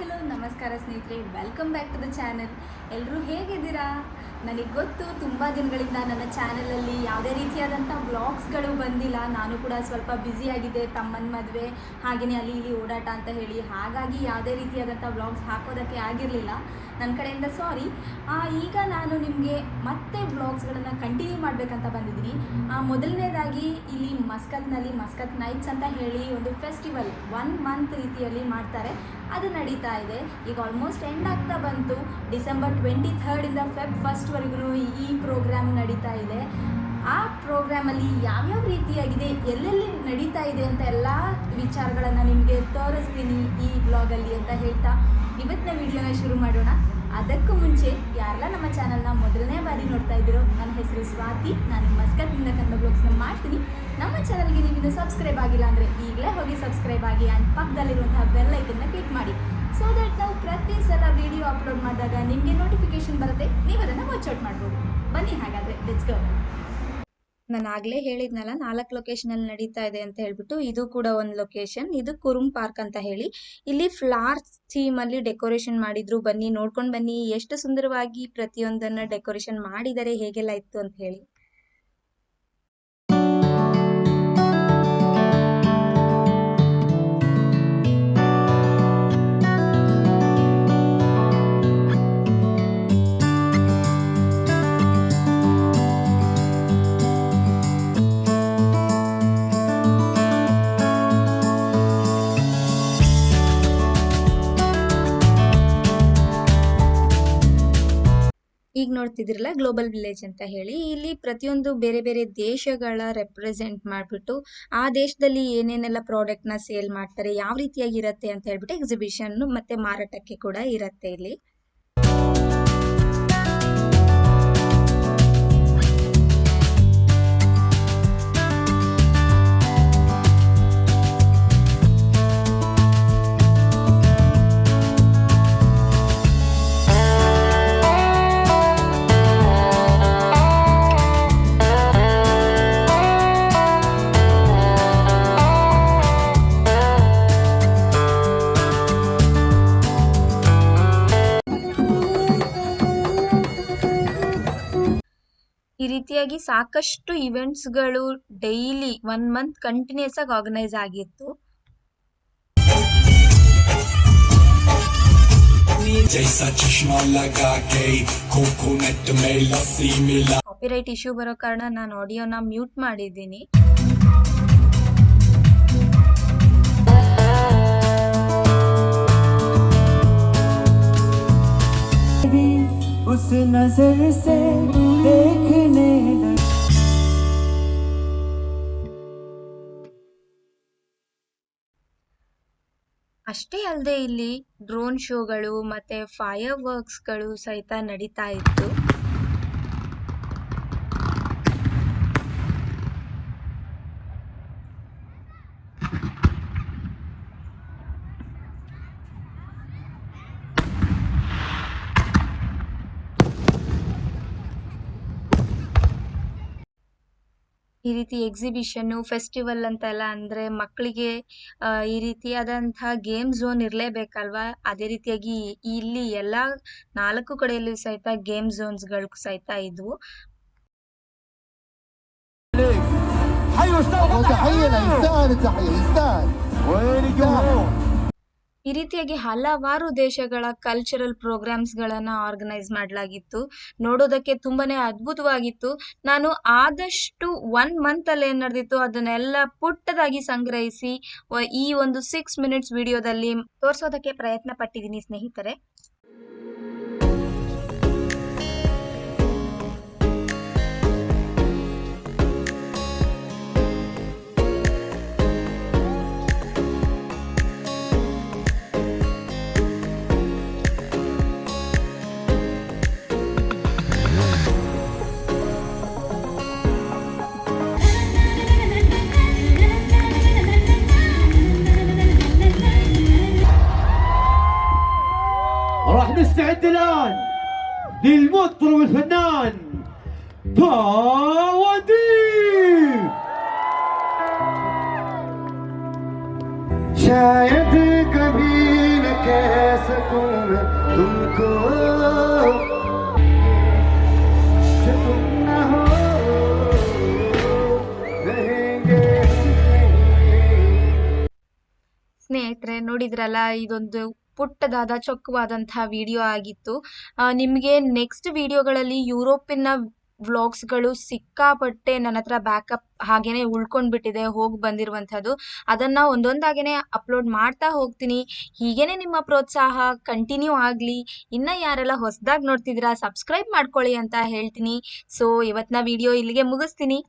Hello, ನಮಸ್ಕಾರ ಸ್ನೇಹಿತರೆ. Welcome back to the channel ಎಲ್ಲರೂ ಹೇಗಿದ್ದೀರಾ? ನನಗೆ ಗೊತ್ತು, ತುಂಬ ದಿನಗಳಿಂದ ನನ್ನ ಚಾನಲಲ್ಲಿ ಯಾವುದೇ ರೀತಿಯಾದಂಥ ವ್ಲಾಗ್ಸ್ಗಳು ಬಂದಿಲ್ಲ. ನಾನು ಕೂಡ ಸ್ವಲ್ಪ ಬ್ಯುಸಿಯಾಗಿದ್ದೆ ತಮ್ಮನ ಮದುವೆ ಹಾಗೆಯೇ ಅಲ್ಲಿ ಇಲ್ಲಿ ಓಡಾಟ ಅಂತ ಹೇಳಿ. ಹಾಗಾಗಿ ಯಾವುದೇ ರೀತಿಯಾದಂಥ ವ್ಲಾಗ್ಸ್ ಹಾಕೋದಕ್ಕೆ ಆಗಿರಲಿಲ್ಲ. ನನ್ನ ಕಡೆಯಿಂದ ಸಾರಿ ಈಗ ನಾನು ನಿಮಗೆ ಮತ್ತೆ ವ್ಲಾಗ್ಸ್ಗಳನ್ನು ಕಂಟಿನ್ಯೂ ಮಾಡಬೇಕಂತ ಬಂದಿದ್ದೀನಿ. ಮೊದಲನೇದಾಗಿ ಇಲ್ಲಿ ಮಸ್ಕತ್ನಲ್ಲಿ ಮಸ್ಕತ್ ನೈಟ್ಸ್ ಅಂತ ಹೇಳಿ ಒಂದು ಫೆಸ್ಟಿವಲ್ ಒನ್ ಮಂತ್ ರೀತಿಯಲ್ಲಿ ಮಾಡ್ತಾರೆ. ಅದು ನಡೀತಾ ಇದೆ. ಈಗ ಆಲ್ಮೋಸ್ಟ್ ಎಂಡ್ ಆಗ್ತಾ ಬಂತು. ಡಿಸೆಂಬರ್ ಟ್ವೆಂಟಿ ಥರ್ಡಿಂದ ಫೆಬ್ ಫಸ್ಟ್ವರೆಗೂ ಈ ಪ್ರೋಗ್ರಾಮ್ ನಡೀತಾ ಇದೆ. ಆ ಪ್ರೋಗ್ರಾಮಲ್ಲಿ ಯಾವ್ಯಾವ ರೀತಿಯಾಗಿದೆ, ಎಲ್ಲೆಲ್ಲಿ ನಡೀತಾ ಇದೆ ಅಂತ ಎಲ್ಲ ವಿಚಾರಗಳನ್ನು ನಿಮಗೆ ತೋರಿಸ್ತೀನಿ ಈ ಬ್ಲಾಗಲ್ಲಿ ಅಂತ ಹೇಳ್ತಾ ಇವತ್ತಿನ ವಿಡಿಯೋನ ಶುರು ಮಾಡೋಣ. ಅದಕ್ಕೂ ಮುಂಚೆ ಯಾರೆಲ್ಲ ನಮ್ಮ ಚಾನಲ್ನ ಮೊದಲನೇ ಬಾರಿ ನೋಡ್ತಾ ಇದ್ದೀರೋ, ನನ್ನ ಹೆಸರು ಸ್ವಾತಿ, ನಾನು ಮಸ್ಕತ್ನಿಂದ ಕನ್ನಡ ಬ್ಲಾಗ್ಸ್ನ ಮಾಡ್ತೀನಿ. ನಮ್ಮ ಚಾನಲ್ಗೆ ನೀವು ಸಬ್ಸ್ಕ್ರೈಬ್ ಆಗಿಲ್ಲ ಅಂದರೆ ಈಗಲೇ ಹೋಗಿ ಸಬ್ಸ್ಕ್ರೈಬ್ ಆಗಿ ಆ್ಯಂಡ್ ಪಕ್ಕದಲ್ಲಿರುವಂತಹ ಬೆಲ್ ಐಕನ್ನ ಕ್ಲಿಕ್ ಮಾಡಿ. ಸೊ ದಟ್ ನಾವು ಪ್ರತಿ ಸಲ ವಿಡಿಯೋ ಅಪ್ಲೋಡ್ ಮಾಡಿದಾಗ ನಿಮಗೆ ನೋಟಿಫಿಕೇಶನ್ ಬರುತ್ತೆ ನೀವು ಅದನ್ನು ವಾಚ್ ಔಟ್ ಮಾಡ್ಬೋದು. ಬನ್ನಿ ಹಾಗಾದರೆ ಲೆಟ್ಸ್ ಗೋ ನಾನು ಆಗಲೇ ಹೇಳಿದ್ನಲ್ಲ, ನಾಲ್ಕು ಲೊಕೇಶನಲ್ಲಿ ನಡೀತಾ ಇದೆ ಅಂತ ಹೇಳ್ಬಿಟ್ಟು ಇದು ಕೂಡ ಒಂದು ಲೊಕೇಶನ್ ಇದು ಕುರುಮ್ ಪಾರ್ಕ್ ಅಂತ ಹೇಳಿ. ಇಲ್ಲಿ ಫ್ಲಾರ್ಸ್ ಥೀಮ್ ಅಲ್ಲಿ ಡೆಕೋರೇಷನ್ ಮಾಡಿದ್ರು. ಬನ್ನಿ, ನೋಡ್ಕೊಂಡು ಬನ್ನಿ. ಎಷ್ಟು ಸುಂದರವಾಗಿ ಪ್ರತಿಯೊಂದನ್ನ ಡೆಕೋರೇಷನ್ ಮಾಡಿದ್ದಾರೆ ಹೇಗೆಲ್ಲ ಇತ್ತು ಅಂತ ಹೇಳಿ. ಈಗ ನೋಡ್ತಿದ್ರಲ್ಲ ಗ್ಲೋಬಲ್ ವಿಲೇಜ್ ಅಂತ ಹೇಳಿ, ಇಲ್ಲಿ ಪ್ರತಿಯೊಂದು ಬೇರೆ ಬೇರೆ ದೇಶಗಳ ರೆಪ್ರೆಸೆಂಟ್ ಮಾಡಿಬಿಟ್ಟು, ಆ ದೇಶದಲ್ಲಿ ಏನೇನೆಲ್ಲ ಪ್ರಾಡಕ್ಟ್ನ ಸೇಲ್ ಮಾಡ್ತಾರೆ, ಯಾವ ರೀತಿಯಾಗಿರುತ್ತೆ ಅಂತ ಹೇಳ್ಬಿಟ್ಟು ಎಕ್ಸಿಬಿಷನ್ ಮತ್ತೆ ಮಾರಾಟಕ್ಕೆ ಕೂಡ ಇರುತ್ತೆ ಇಲ್ಲಿ. ಈ ರೀತಿಯಾಗಿ ಸಾಕಷ್ಟು ಇವೆಂಟ್ಸ್ಗಳು ಡೈಲಿ ಒನ್ ಮಂತ್ ಕಂಟಿನ್ಯೂಸ್ ಆಗಿ ಆರ್ಗನೈಸ್ ಆಗಿತ್ತು जैसा चश्मा लगा के कोकोनट में लस्सी मिला ಕಾಪಿರೈಟ್ ಇಶ್ಯೂ ಬರೋ ಕಾರಣ ನಾನು ಆಡಿಯೋನ ಮ್ಯೂಟ್ ಮಾಡಿದ್ದೀನಿ उस नजर से ಅಷ್ಟೇ ಅಲ್ಲದೆ ಇಲ್ಲಿ ಡ್ರೋನ್ ಶೋಗಳು ಮತ್ತೆ ಫೈರ್ ವರ್ಕ್ಸ್ಗಳು ಸಹಿತ ನಡೀತಾ ಇತ್ತು. ಈ ರೀತಿ ಎಕ್ಸಿಬಿಷನ್ನು ಫೆಸ್ಟಿವಲ್ ಅಂತೆಲ್ಲ ಅಂದರೆ ಮಕ್ಕಳಿಗೆ ಈ ರೀತಿಯಾದಂತಹ ಗೇಮ್ ಝೋನ್ ಇರಲೇಬೇಕಲ್ವಾ? ಅದೇ ರೀತಿಯಾಗಿ ಇಲ್ಲಿ ಎಲ್ಲ ನಾಲ್ಕು ಕಡೆಯಲ್ಲಿ ಸಹಿತ ಗೇಮ್ ಝೋನ್ಸ್ಗಳು ಸಹಿತ ಇದ್ವು. ಈ ರೀತಿಯಾಗಿ ಹಲವಾರು ದೇಶಗಳ ಕಲ್ಚರಲ್ ಪ್ರೋಗ್ರಾಮ್ಸ್ಗಳನ್ನು ಆರ್ಗನೈಸ್ ಮಾಡಲಾಗಿತ್ತು. ನೋಡೋದಕ್ಕೆ ತುಂಬಾನೇ ಅದ್ಭುತವಾಗಿತ್ತು. ನಾನು ಆದಷ್ಟು ಒನ್ ಮಂತಲ್ಲಿ ಏನು ನಡೆದಿತ್ತು ಅದನ್ನೆಲ್ಲ ಪುಟ್ಟದಾಗಿ ಸಂಗ್ರಹಿಸಿ ಈ ಒಂದು ಸಿಕ್ಸ್ ಮಿನಿಟ್ಸ್ ವಿಡಿಯೋದಲ್ಲಿ ತೋರಿಸೋದಕ್ಕೆ ಪ್ರಯತ್ನ ಪಟ್ಟಿದ್ದೀನಿ ಸ್ನೇಹಿತರೆ. نستعد الان للمطرب الفنان باودي शायद कभी न कह सकूं मैं तुमको जो तुम न हो रहेंगे ಸ್ನೇಹಿತರೆ ನೋಡಿದ್ರಲ್ಲ ಇದೊಂದು ಪುಟ್ಟದಾದ ಚೊಕ್ಕವಾದಂತಹ ವಿಡಿಯೋ ಆಗಿತ್ತು. ನಿಮಗೆ ನೆಕ್ಸ್ಟ್ ವಿಡಿಯೋಗಳಲ್ಲಿ ಯುರೋಪಿನ ವ್ಲಾಗ್ಸ್ಗಳು ಸಿಕ್ಕಾಪಟ್ಟೆ ನನ್ನ ಹತ್ರ ಬ್ಯಾಕಪ್ ಹಾಗೇನೆ ಉಳ್ಕೊಂಡ್ಬಿಟ್ಟಿದೆ, ಹೋಗಿ ಬಂದಿರುವಂಥದ್ದು. ಅದನ್ನು ಒಂದೊಂದಾಗೇ ಅಪ್ಲೋಡ್ ಮಾಡ್ತಾ ಹೋಗ್ತೀನಿ. ಹೀಗೇನೆ ನಿಮ್ಮ ಪ್ರೋತ್ಸಾಹ ಕಂಟಿನ್ಯೂ ಆಗಲಿ. ಇನ್ನು ಯಾರೆಲ್ಲ ಹೊಸದಾಗಿ ನೋಡ್ತಿದ್ದೀರಾ ಸಬ್ಸ್ಕ್ರೈಬ್ ಮಾಡ್ಕೊಳ್ಳಿ ಅಂತ ಹೇಳ್ತೀನಿ. ಸೊ ಇವತ್ತಿನ ವಿಡಿಯೋ ಇಲ್ಲಿಗೆ ಮುಗಿಸ್ತೀನಿ.